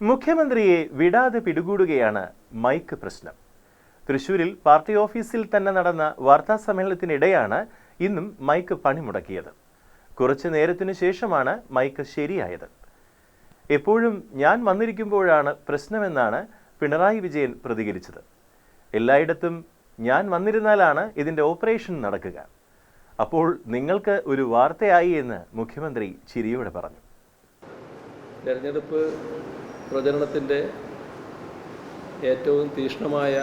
മുഖ്യമന്ത്രിയെ വിടാതെ പിടികൂടുകയാണ് മൈക്ക് പ്രശ്നം. തൃശൂരിൽ പാർട്ടി ഓഫീസിൽ തന്നെ നടന്ന വാർത്താ സമ്മേളനത്തിനിടെയാണ് ഇന്നും മൈക്ക് പണിമുടക്കിയത് കുറച്ചു നേരത്തിനു ശേഷമാണ് മൈക്ക് ശരിയായത്. എപ്പോഴും ഞാൻ വന്നിരിക്കുമ്പോഴാണ് പ്രശ്നമെന്നാണ് പിണറായി വിജയൻ പ്രതികരിച്ചത്. എല്ലായിടത്തും ഞാൻ വന്നിരുന്നാലാണ് ഇതിന്റെ ഓപ്പറേഷൻ നടക്കുക. അപ്പോൾ നിങ്ങൾക്ക് ഒരു വാർത്തയായി എന്ന് മുഖ്യമന്ത്രി ചിരിയോടെ പറഞ്ഞു. തെരഞ്ഞെടുപ്പ് പ്രചരണത്തിന്റെ ഏറ്റവും തീക്ഷ്ണമായ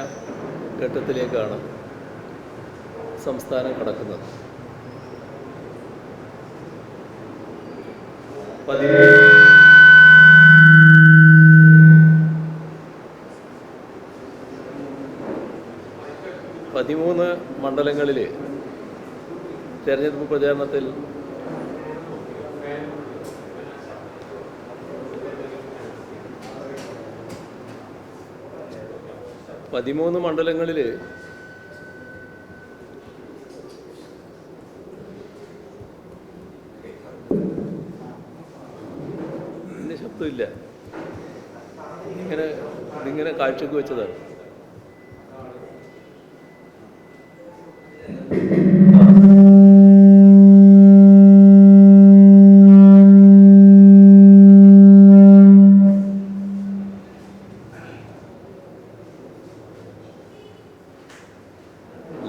ഘട്ടത്തിലേക്കാണ് സംസ്ഥാനം കടക്കുന്നത്. പതിമൂന്ന് മണ്ഡലങ്ങളിൽ തെരഞ്ഞെടുപ്പ് പ്രചാരണത്തിൽ പതിമൂന്ന് മണ്ഡലങ്ങളിൽ ശബ്ദമില്ല. ഇങ്ങനെ ഇതിങ്ങനെ കാഴ്ചക്ക് വെച്ചതാണ്.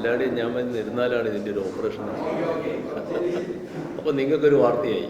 എല്ലാവരുടെയും ഞാൻ വന്ന് ഇരുന്നാലാണ് ഇതിന്റെ ഒരു ഓപ്പറേഷൻ അപ്പോൾ നിങ്ങൾക്കൊരു വാർത്തയായി.